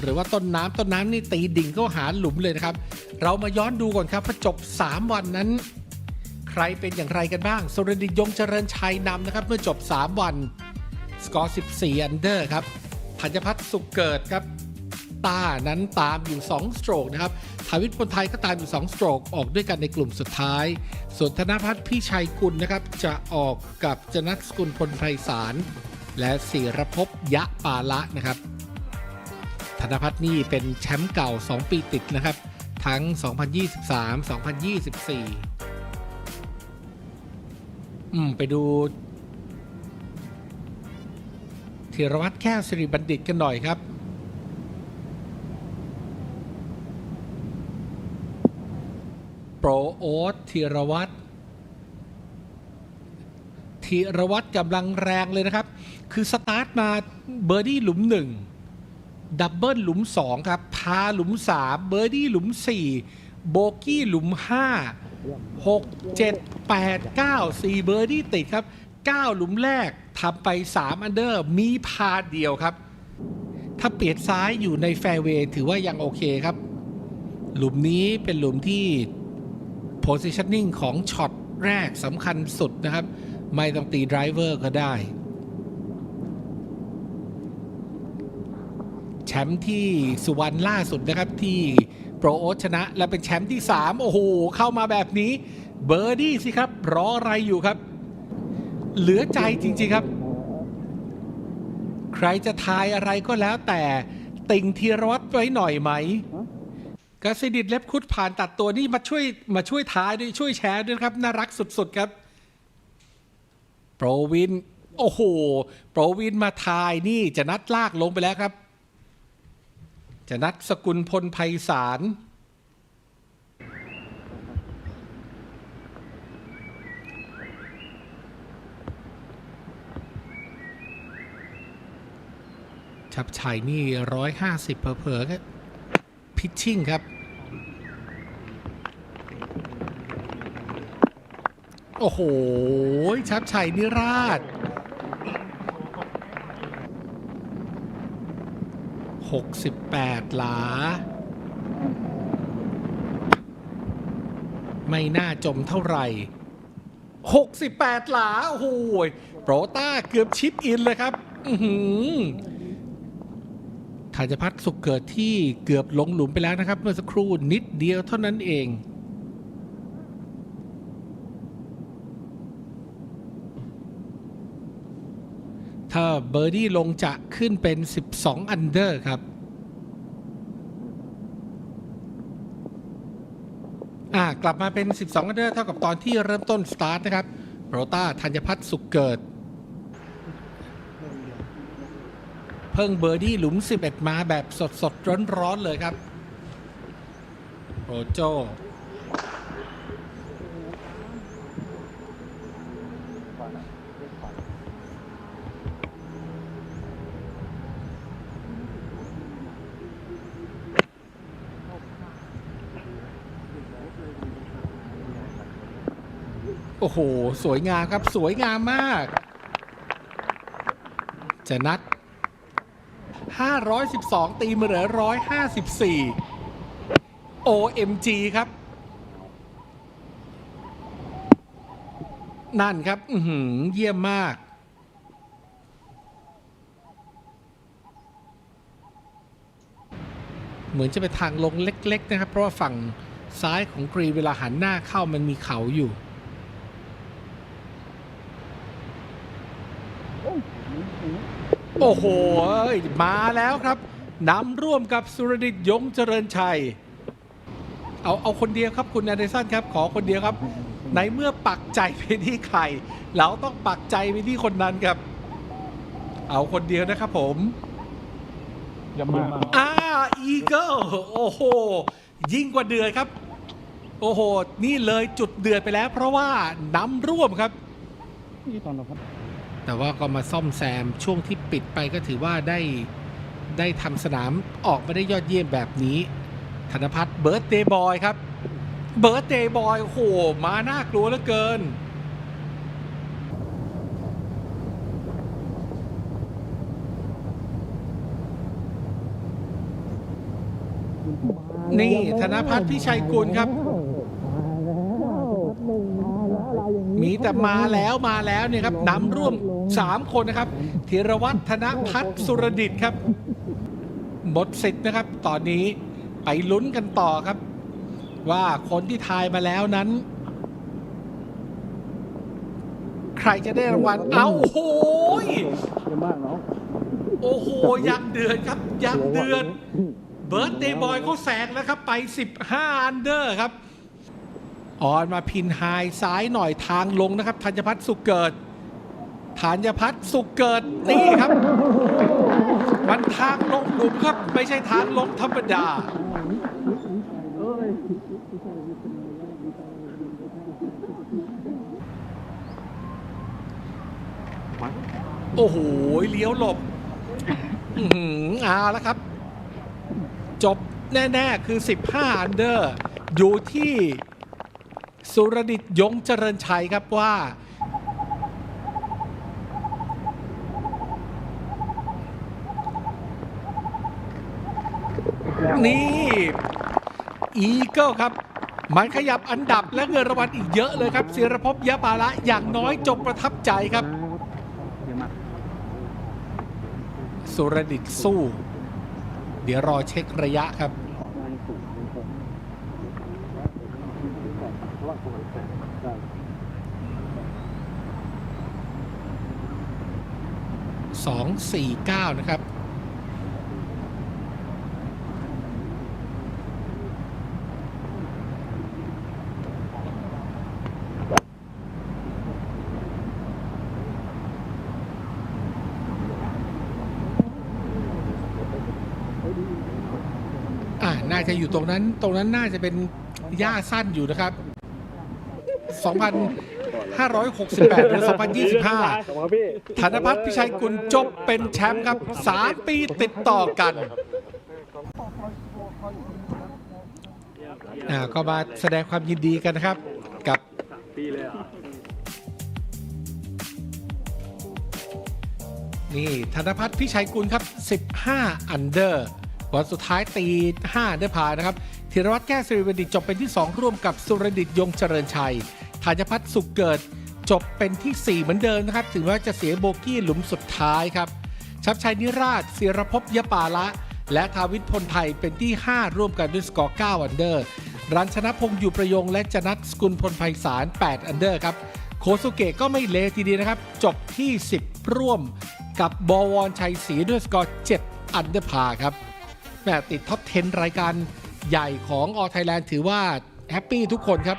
หรือว่าต้นน้ำต้นน้ำนี่ตีดิ่งเข้าหาหลุมเลยนะครับ เรามาย้อนดูก่อนครับพอจบ 3 วันนั้น ใครเป็นอย่างไรกันบ้างสุรดิตยงเจริญชัยนำนะครับ เมื่อจบ 3 วัน สกอร์ 14 อันเดอร์ครับธัญพัฒน์สุขเกิดครับต้านั้นตามอยู่ 2 สโตรกนะครับทาวิทย์พลไทยก็ตามอยู่ 2 สโตรกออกด้วยกันในกลุ่มสุดท้าย ส่วนธนพัฒน์พี่ชัยกุลนะครับ จะออกกับจนัทสกุลพลไพรสารและศิรภพยะปาละนะครับ นพัฒน์นี่เป็นแชมป์เก่า 2 ปีติดนะครับ ทั้ง 2023 2024 อืม ไปดูธีรวัตรแก้วสิริบัณฑิตกันหน่อยครับโปรโอ๊ตธีรวัตรธีรวัตรกำลังแรงเลยนะครับ คือสตาร์ทมาเบอร์ดี้หลุมหนึ่ง ดับเบิลหลุม 2 ครับ พาหลุม 3 เบอร์ดี้หลุม 4 โบกี้หลุม 5 6 7 8 9 4 เบอร์ดี้ติดครับ 9 หลุมแรกทำไป 3 อันเดอร์ มีพาเดียวครับ ถ้าเปลี่ยนซ้ายอยู่ในแฟร์เวย์ถือว่ายังโอเคครับ หลุมนี้เป็นหลุมที่ positioning ของช็อตแรกสำคัญสุดนะครับ ไม่ต้องตีไดรเวอร์ก็ได้ ชมป์ที่สุวรรณล่าสุดนะครับที่โปรโอชนะ และเป็นแชมป์ที่ 3 โอ้โห เข้ามาแบบนี้ เบอร์ดี้สิครับ รออะไรอยู่ครับ เหลือใจจริง ๆครับ ใครจะทายอะไรก็แล้วแต่ติงธีรวัตรไว้หน่อยไหมกสิดิตเล็บคุดผ่านตัดตัวนี่มาช่วยมาช่วยท้ายด้วยช่วยแชร์ด้วยครับ น่ารักสุดๆครับ โปรวิน โอ้โห โปรวินมาทายนี่จะนัดลากลงไปแล้วครับ จะนัดสกุลพลไพศาลชับชัยนี่ร้อยห้าสิบเผลอๆครับพิชชิ่งครับ โอ้โห ชับชัยนิราช 68 หลา ไม่น่าจมเท่าไหร่ 68 หลา โอ้โหโปรต้าเกือบชิปอินเลยครับ อือหือธัญพัฒน์สุขเกิดที่เกือบลงหลุมไปแล้วนะครับ เมื่อสักครู่นิดเดียวเท่านั้นเอง ถ้า เบอร์ดี้ลงจะขึ้นเป็น 12 อันเดอร์ครับอ่ากลับมาเป็น 12 อันเดอร์เท่ากับตอนที่เริ่มต้นสตาร์ทนะครับโรต้าธัญพัฒน์สุขเกิด เพิ่งเบอร์ดี้หลุม 11 มาแบบสดสดร้อนร้อนๆ เลยครับโรโจ โอ้โห สวยงามครับ สวยงามมาก จะนัด 512 ตีมาเหลือ 154 OMG ครับ นั่นครับ อืเยี่ยมมากเหมือนจะเป็นทางลงเล็ก ๆ นะครับ เพราะว่าฝั่งซ้ายของกรีเวลาหันหน้าเข้ามันมีเขาอยู่ โอ้โหเอ้ยมาแล้วครับนำร่วมกับสุรดิตยงเจริญชัย เอาเอาคนเดียวครับคุณแอนเดอร์สันครับขอคนเดียวครับ ในเมื่อปักใจไปที่ใครเราต้องปักใจไปที่คนนั้นครับ เอาคนเดียวนะครับผมยามาอ่าอีเกิลโอ้โห ยิ่งกว่าเดือดครับ โอ้โห นี่เลยจุดเดือดไปแล้ว เพราะว่านำร่วมครับนี่ตอนเราพัด แต่ว่าก็มาซ่อมแซมช่วงที่ปิดไปก็ถือว่าได้ได้ทำสนามออกมาได้ยอดเยี่ยมแบบนี้ ธนพัฒน์เบิร์ตเดย์บอยครับเบิร์ตเดย์บอยโอ้โหมาน่ากลัวเหลือเกินนี่ธนพัฒน์พิชัยกุลครับ มีแต่มาแล้วมาแล้วเนี่ยครับนำร่วม 3 คนนะครับธีรวัฒน์ธนพัฒน์สุรดิตครับ หมดสิทธิ์นะครับ ตอนนี้ไปลุ้นกันต่อครับ ว่าคนที่ทายมาแล้วนั้น ใครจะได้รางวัลเอาโอ้โหยเยี่ยมมากน้องโอ้โหยังเดือดครับยังเดือดเบิร์ดเดย์บอยเขาแสงแล้วครับไป 15 อันเดอร์ครับ ออนมาพินไฮซ้ายหน่อยทางลงนะครับธัญพัฒน์สุขเกิดธัญพัฒน์สุขเกิดนี่ครับ มันทางลงหลุมครับ ไม่ใช่ทางลงธรรมดาโอ้โหเลี้ยวหลบอือหือเอาแล้วครับ จบแน่ ๆ คือ 15 อันเดอร์ อยู่ที่ สุรดิตยงเจริญชัยครับว่า นี่อีเกิลครับ มันขยับอันดับและเงินรางวัลอีกเยอะเลยครับศิรภพยะปาละอย่างน้อยจงประทับใจครับ สุรดิตสู้ เดี๋ยวรอเช็คระยะครับ 249 นะครับอ่าน่าจะอยู่ตรงนั้น ตรงนั้นน่าจะเป็นหญ้าสั้นอยู่นะครับ 2,568หรือ2025ธนพัฒน์พิชัยกุลจบเป็นแชมป์ครับ 3 ปีติดต่อกันอ่าก็มาแสดงความยินดีกันนะครับ กับนี่ธนพัฒน์พิชัยกุลครับ 15 อันเดอร์วันสุดท้ายตี5อันเดอร์พานะครับธีรวัตรแก้วสิริบัณฑิตจบเป็นที่ 2 ร่วมกับสุรดิตยงเจริญชัย ธัญพัฒน์สุขเกิด จบเป็นที่ 4 เหมือนเดิมนะครับ ถึงแม้ว่าจะเสียโบกี้หลุมสุดท้ายครับ ชับชัยนิราชศิรภพยปาละ และทาวิทพลไทยเป็นที่ 5 ร่วมกันด้วยสกอร์ 9 อันเดอร์ รันชนะพงษ์อยู่ประยงและจนัทสกุลพลไพศาล 8 อันเดอร์ครับโคสุเกะก็ไม่เลทีเดียวนะครับ จบที่ 10 ร่วมกับบวรชัยศรีด้วยสกอร์ 7 อันเดอร์พาครับแม่ติดท็อป 10 รายการใหญ่ของออไทยแลนด์ถือว่าแฮปปี้ทุกคนครับ